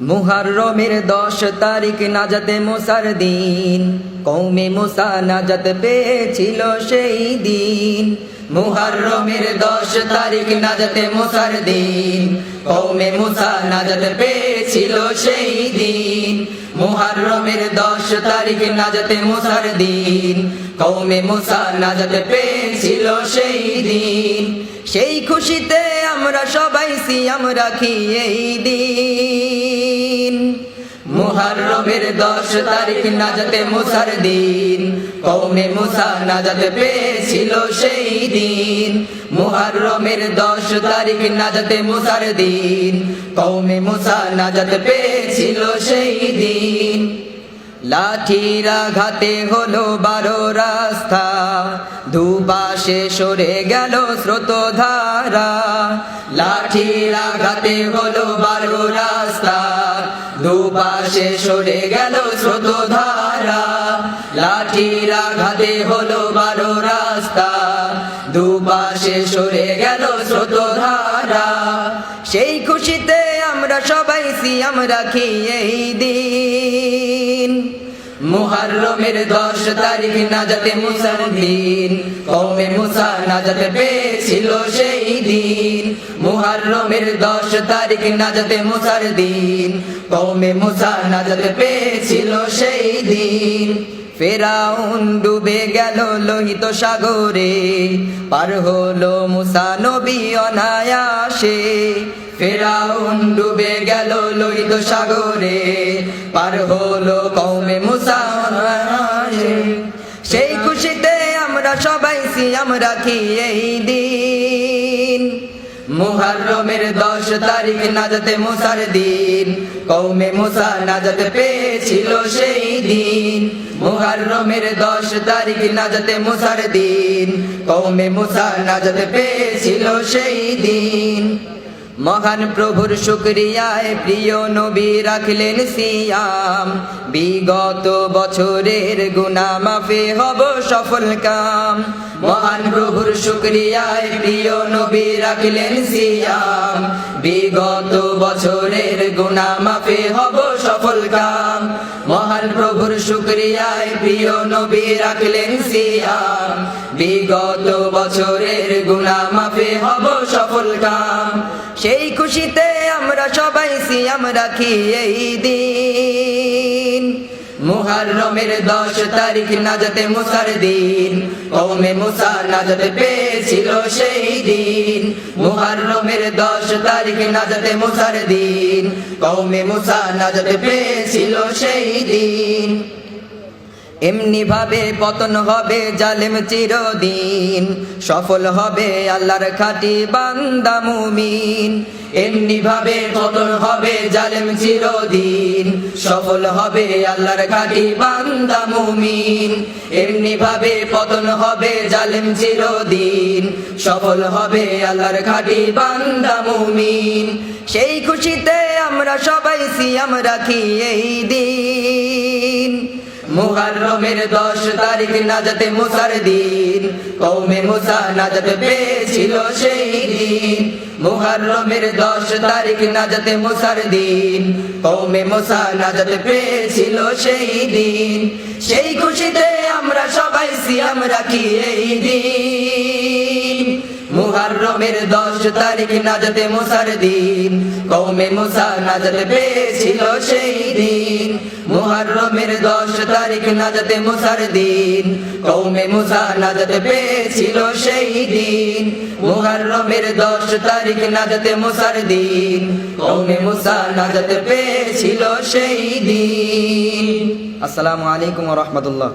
মুহাররমের দশ তারিখ নাজাতে মোসার দিন। কৌমে মুসা নাজাত পেয়েছিল সেই দিন। মুহাররমের দশ তারিখ নাজাতে মোসার দিন। কৌমে মুসা নাজাত পেয়েছিল সেই দিন। মুহাররমের দশ তারিখ নাজাতে মুসার দিন। কৌমে মুসা নাজাত পেয়েছিল সেই দিন। সেই খুশিতে আমরা সবাই সিয়াম রাখি এই দিন। মুহাররমের দশ তারিখ নাজাতে মুসার দিন। কৌমে মুসা নাজাত পেয়েছিল সেই দিন। মুহাররমের দশ তারিখ নাজাতে মুসার দিন। কৌমে মুসা নাজাত পেয়েছিল সেই দিন। লাঠির আঘাতে হলো বারো রাস্তা। দুপাশে সরে গেল স্রোত ধারা লাঠির আঘাতে হলো বারো রাস্তা। দুপাশে সরে গেল স্রোত ধারা লাঠির আঘাতে হলো বারো রাস্তা। দুপাশে সরে গেল স্রোত ধারা সেই খুশিতে আমরা সবাই সিয়াম রাখি এই দিন। মুহাররমের দশ তারিখ নাজাতে মুসার দিন কৌমে মুসা নাজাত পেয়েছিল সেই দিন। মুহাররমের দশ তারিখ নাজাতে মুসার দিন কৌমে মুসা নাজাত পেয়েছিল সেই দিন। ফেরাউন ডুবে গেল লোহিত সাগরে, পার হলো মুসা নবী অনায়াসে। ফেরাউন ডুবে গেল লোহিত সাগরে, পার হলো কৌমে মুসা। সেই খুশিতে আমরা সবাই সিয়াম রাখি এই দিন? মুহাররমের দশ তারিখ নাজাতে মুসার দিন কৌমে মুসা নাজাত পেয়েছিল সেই দিন। মুহাররমের দশ তারিখ নাজাতে মুসার দিন কৌমে মুসা নাজাত পেয়েছিল সেই দিন। মহান প্রভুর শুক্রিয়ায় প্রিয় নবী রাখলেন সিয়াম। বিগত বছরের গুণা মাফে হব সফল কাম। মহান প্রভুর শুক্রিয়ায় প্রিয় নবী রাখলেন সিয়াম। বিগত বছরের গুণা মাফে হব সফল কাম। মহান প্রভুর শুক্রিয়ায় প্রিয় নবী রাখলেন সিয়াম। বিগত বছরের গুণা মাফে হব সফল কাম। সেই খুশিতে আমরা সবাই সিয়াম রাখি এই দিন? মুহাররমের দশ তারিখ নাজাতে মুসার দিন কৌমে মুসা নাজাত পেয়েছিল সেই দিন। মুহাররমের দশ তারিখ নাজাতে মুসার দিন কৌমে মুসা নাজাত পেয়েছিল সেই দিন। এমনি ভাবে পতন হবে জালেম চিরদিন, সফল হবে আল্লাহর খাটি বান্দা মুমিন। এমনি ভাবে পতন হবে জালেম চিরদিন, সফল হবে আল্লাহর খাটি বান্দা মুমিন। এমনি ভাবে পতন হবে জালেম চিরদিন, সফল হবে আল্লাহর খাটি বান্দা মুমিন। সেই খুশিতে আমরা সবাই সিয়াম রাখি এই দিন? মুহাররমের দশ তারিখ নাজাতে মুসার দিন। কৌমে মুসা নাজাত পেয়েছিল সেই দিন। মুহাররমের দশ তারিখ নাজাতে মুসার দিন। কৌমে মুসা নাজাত পেয়েছিল সেই দিন। সেই খুশিতে আমরা সবাই সিয়াম রাখি এই দিন। মুহাররমের দশ তারিখ নাজাতে মুসার দিন। কৌমে মুসা নাজাত পেয়েছিল সেই দিন। মুহাররমের দশ তারিখ নাজাতে মুসার দিন। কৌমে মুসা নাজাত পেয়েছিল সেই দিন। মুহাররমের দশ তারিখ নাজাতে মুসার দিন। কৌমে মুসা নাজাত পেয়েছিল সেই দিন। আসসালামু আলাইকুম রহমতুল্লাহ।